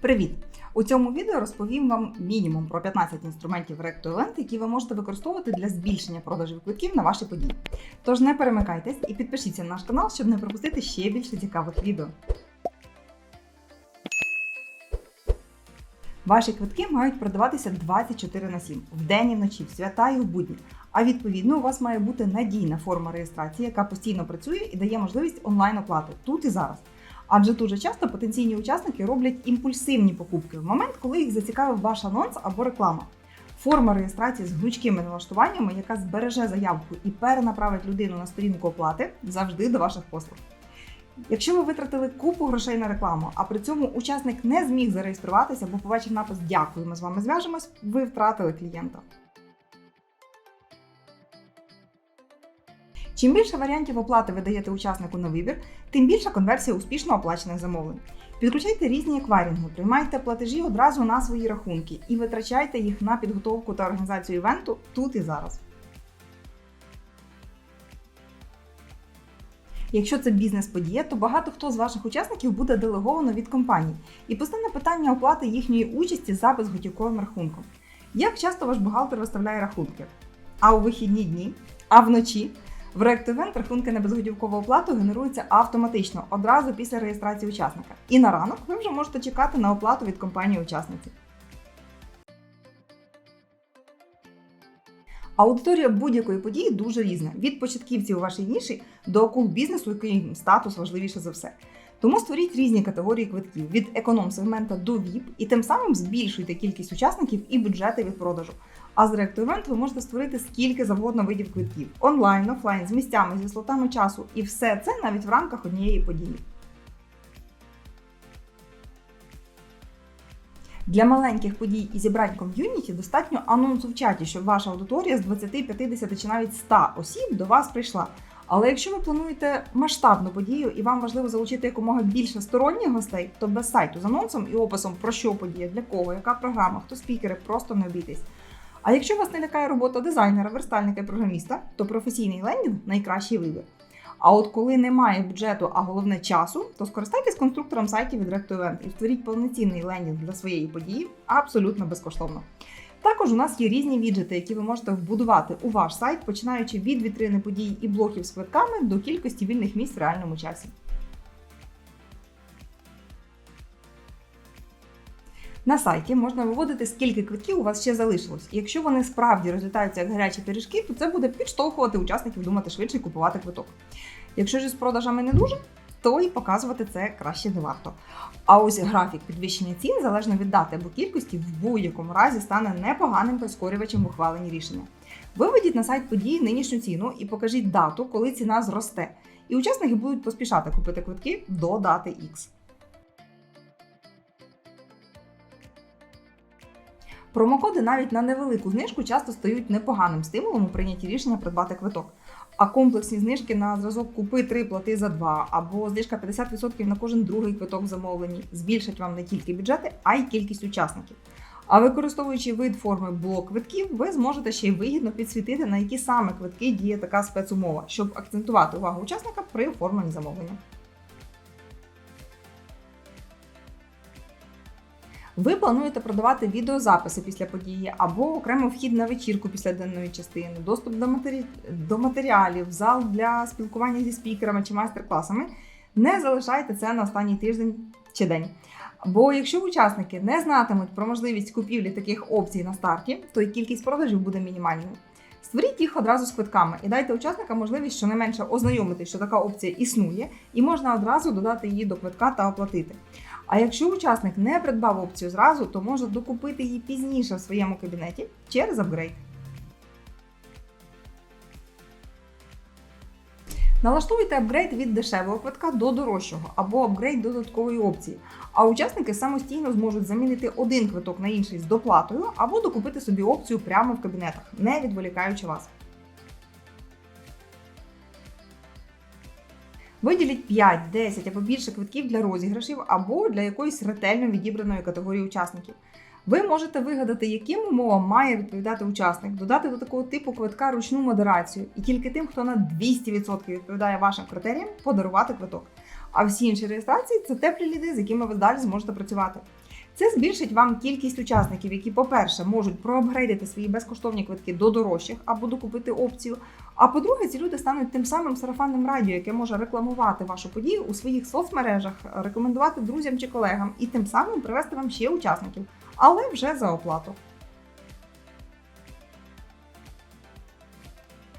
Привіт! У цьому відео розповім вам мінімум про 15 інструментів Event, які ви можете використовувати для збільшення продажів квитків на ваші події. Тож не перемикайтесь і підпишіться на наш канал, щоб не пропустити ще більше цікавих відео. Ваші квитки мають продаватися 24 на 7, вдень і вночі, в свята і в будні. А відповідно, у вас має бути надійна форма реєстрації, яка постійно працює і дає можливість онлайн-оплати тут і зараз. Адже дуже часто потенційні учасники роблять імпульсивні покупки в момент, коли їх зацікавив ваш анонс або реклама. Форма реєстрації з гнучкими налаштуваннями, яка збереже заявку і перенаправить людину на сторінку оплати, завжди до ваших послуг. Якщо ви витратили купу грошей на рекламу, а при цьому учасник не зміг зареєструватися, бо побачив напис Дякую, ми з вами зв'яжемось, ви втратили клієнта. Чим більше варіантів оплати ви даєте учаснику на вибір, тим більша конверсія успішно оплачених замовлень. Підключайте різні еквайринги, приймайте платежі одразу на свої рахунки і витрачайте їх на підготовку та організацію івенту тут і зараз. Якщо це бізнес-подія, то багато хто з ваших учасників буде делеговано від компаній і постане питання оплати їхньої участі за безготівковим рахунком. Як часто ваш бухгалтер виставляє рахунки? А у вихідні дні? А вночі? В React-Event рахунки на безготівкову оплату генеруються автоматично одразу після реєстрації учасника. І на ранок ви вже можете чекати на оплату від компанії-учасниці. Аудиторія будь-якої події дуже різна: від початківців у вашій ніші до акул бізнесу, який статус важливіше за все. Тому створіть різні категорії квитків від економ-сегмента до VIP і тим самим збільшуйте кількість учасників і бюджети від продажу. А з React Event ви можете створити скільки завгодно видів квитків онлайн, офлайн, з місцями, зі слотами часу, і все це навіть в рамках однієї події. Для маленьких подій і зібрань ком'юніті достатньо анонсу в чаті, щоб ваша аудиторія з 20, 50 чи навіть 100 осіб до вас прийшла. Але якщо ви плануєте масштабну подію і вам важливо залучити якомога більше сторонніх гостей, то без сайту з анонсом і описом про що подія, для кого, яка програма, хто спікери, просто не обійтесь. А якщо вас не лякає робота дизайнера, верстальника і програміста, то професійний лендінг найкращий вибір. А от коли немає бюджету, а головне часу, то скористайтесь конструктором сайтів від Recto і створіть повноцінний лендінг для своєї події абсолютно безкоштовно. Також у нас є різні віджити, які ви можете вбудувати у ваш сайт, починаючи від вітрини подій і блоків з квитками до кількості вільних місць в реальному часі. На сайті можна виводити, скільки квитків у вас ще залишилось. І якщо вони справді розлітаються як гарячі пиріжки, то це буде підштовхувати учасників думати швидше і купувати квиток. Якщо ж з продажами не дуже, то і показувати це краще не варто. А ось графік підвищення цін, залежно від дати або кількості, в будь-якому разі стане непоганим прискорювачем в ухваленні рішення. Виведіть на сайт події нинішню ціну і покажіть дату, коли ціна зросте. І учасники будуть поспішати купити квитки до дати X. Промокоди навіть на невелику знижку часто стають непоганим стимулом у прийнятті рішення придбати квиток. А комплексні знижки на зразок купи 3 плати за 2 або знижка 50% на кожен другий квиток в замовленні збільшать вам не тільки бюджети, а й кількість учасників. А використовуючи вид форми блок квитків, ви зможете ще й вигідно підсвітити, на які саме квитки діє така спецумова, щоб акцентувати увагу учасника при оформленні замовлення. Ви плануєте продавати відеозаписи після події або окремо вхід на вечірку після денної частини, доступ до, матері... до матеріалів, зал для спілкування зі спікерами чи майстер-класами. Не залишайте це на останній тиждень чи день. Бо якщо учасники не знатимуть про можливість купівлі таких опцій на старті, то і кількість продажів буде мінімальною. Створіть їх одразу з квитками і дайте учасникам можливість щонайменше ознайомитися, що така опція існує, і можна одразу додати її до квитка та оплатити. А якщо учасник не придбав опцію зразу, то може докупити її пізніше в своєму кабінеті через апгрейд. Налаштуйте апгрейд від дешевого квитка до дорожчого або апгрейд додаткової опції. А учасники самостійно зможуть замінити один квиток на інший з доплатою або докупити собі опцію прямо в кабінетах, не відволікаючи вас. Виділіть 5, 10 або більше квитків для розіграшів або для якоїсь ретельно відібраної категорії учасників. Ви можете вигадати, яким умовам має відповідати учасник, додати до такого типу квитка ручну модерацію, і тільки тим, хто на 200% відповідає вашим критеріям, подарувати квиток. А всі інші реєстрації це теплі ліди, з якими ви далі зможете працювати. Це збільшить вам кількість учасників, які, по-перше, можуть проапгрейдити свої безкоштовні квитки до дорожчих або докупити опцію. А по-друге, ці люди стануть тим самим сарафанним радіо, яке може рекламувати вашу подію у своїх соцмережах, рекомендувати друзям чи колегам і тим самим привести вам ще учасників, але вже за оплату.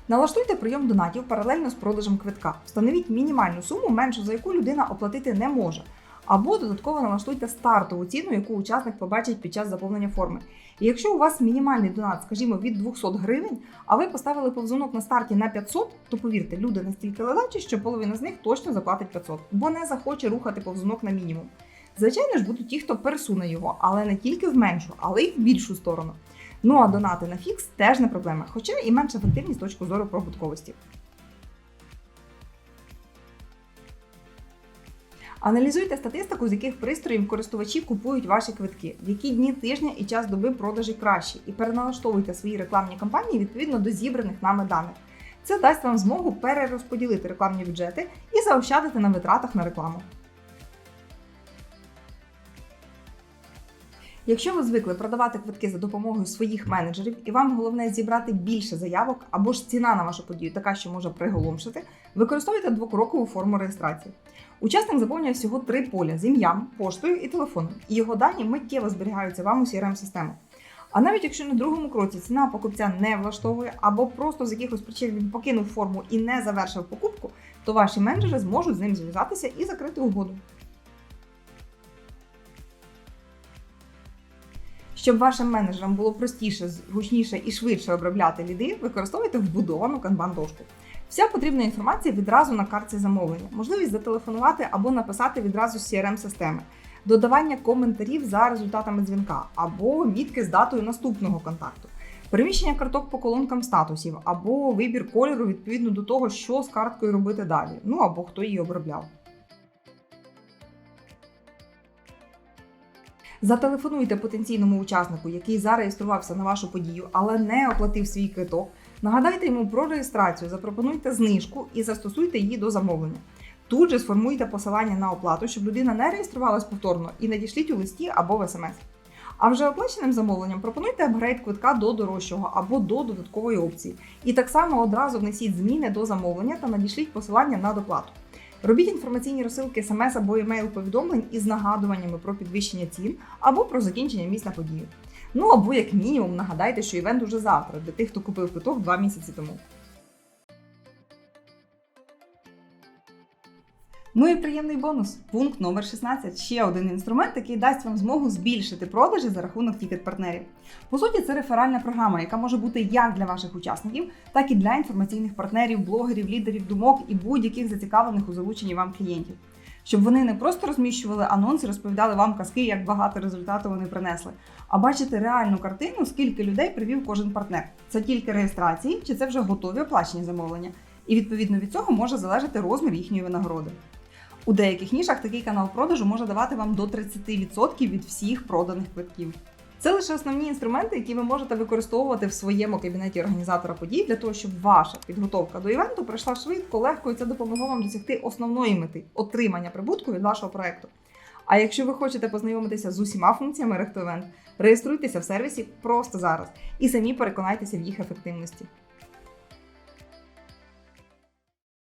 Налаштуйте прийом донатів паралельно з продажем квитка. Встановіть мінімальну суму, меншу за яку людина оплатити не може. Або додатково налаштуйте стартову ціну, яку учасник побачить під час заповнення форми. І якщо у вас мінімальний донат, скажімо, від 200 гривень, а ви поставили повзунок на старті на 500, то повірте, люди настільки ледачі, що половина з них точно заплатить 500, бо не захоче рухати повзунок на мінімум. Звичайно ж, будуть ті, хто пересуне його, але не тільки в меншу, але й в більшу сторону. Ну а донати на фікс теж не проблема, хоча і менш ефективні з точки зору прибутковості. Аналізуйте статистику, з яких пристроїв користувачі купують ваші квитки, в які дні тижня і час доби продажі кращі, і переналаштовуйте свої рекламні кампанії відповідно до зібраних нами даних. Це дасть вам змогу перерозподілити рекламні бюджети і заощадити на витратах на рекламу. Якщо ви звикли продавати квитки за допомогою своїх менеджерів, і вам головне зібрати більше заявок або ж ціна на вашу подію така, що може приголомшити, використовуйте двокрокову форму реєстрації. Учасник заповнює всього три поля з ім'ям, поштою і телефоном, і його дані миттєво зберігаються вам у crm систему А навіть якщо на другому кроці ціна покупця не влаштовує або просто з якихось причин він покинув форму і не завершив покупку, то ваші менеджери зможуть з ним зв'язатися і закрити угоду. Щоб вашим менеджерам було простіше, зручніше і швидше обробляти ліди, використовуйте вбудовану канбан-дошку. Вся потрібна інформація відразу на картці замовлення, можливість зателефонувати або написати відразу з CRM-системи, додавання коментарів за результатами дзвінка або мітки з датою наступного контакту, переміщення карток по колонкам статусів, або вибір кольору відповідно до того, що з карткою робити далі, ну або хто її обробляв. Зателефонуйте потенційному учаснику, який зареєструвався на вашу подію, але не оплатив свій квиток. Нагадайте йому про реєстрацію, запропонуйте знижку і застосуйте її до замовлення. Тут же сформуйте посилання на оплату, щоб людина не реєструвалась повторно, і надішліть у листі або в смс. А вже оплаченим замовленням пропонуйте апгрейд квитка до дорожчого або до додаткової опції. І так само одразу внесіть зміни до замовлення та надішліть посилання на доплату. Робіть інформаційні розсилки смс або емейл повідомлень із нагадуваннями про підвищення цін або про закінчення місць на подію. Ну або як мінімум нагадайте, що івент уже завтра для тих, хто купив квиток два місяці тому. Ну і приємний бонус. Пункт номер 16. Ще один інструмент, який дасть вам змогу збільшити продажі за рахунок тікет-партнерів. По суті, це реферальна програма, яка може бути як для ваших учасників, так і для інформаційних партнерів, блогерів, лідерів думок і будь-яких зацікавлених у залученні вам клієнтів. Щоб вони не просто розміщували анонси, розповідали вам казки, як багато результату вони принесли, а бачити реальну картину, скільки людей привів кожен партнер. Це тільки реєстрації, чи це вже готові оплачені замовлення. І відповідно від цього може залежати розмір їхньої винагороди. У деяких нішах такий канал продажу може давати вам до 30% від всіх проданих квитків. Це лише основні інструменти, які ви можете використовувати в своєму кабінеті організатора подій для того, щоб ваша підготовка до івенту пройшла швидко, легко і це допомогло вам досягти основної мети отримання прибутку від вашого проекту. А якщо ви хочете познайомитися з усіма функціями RechtoEvent, реєструйтеся в сервісі просто зараз і самі переконайтеся в їх ефективності.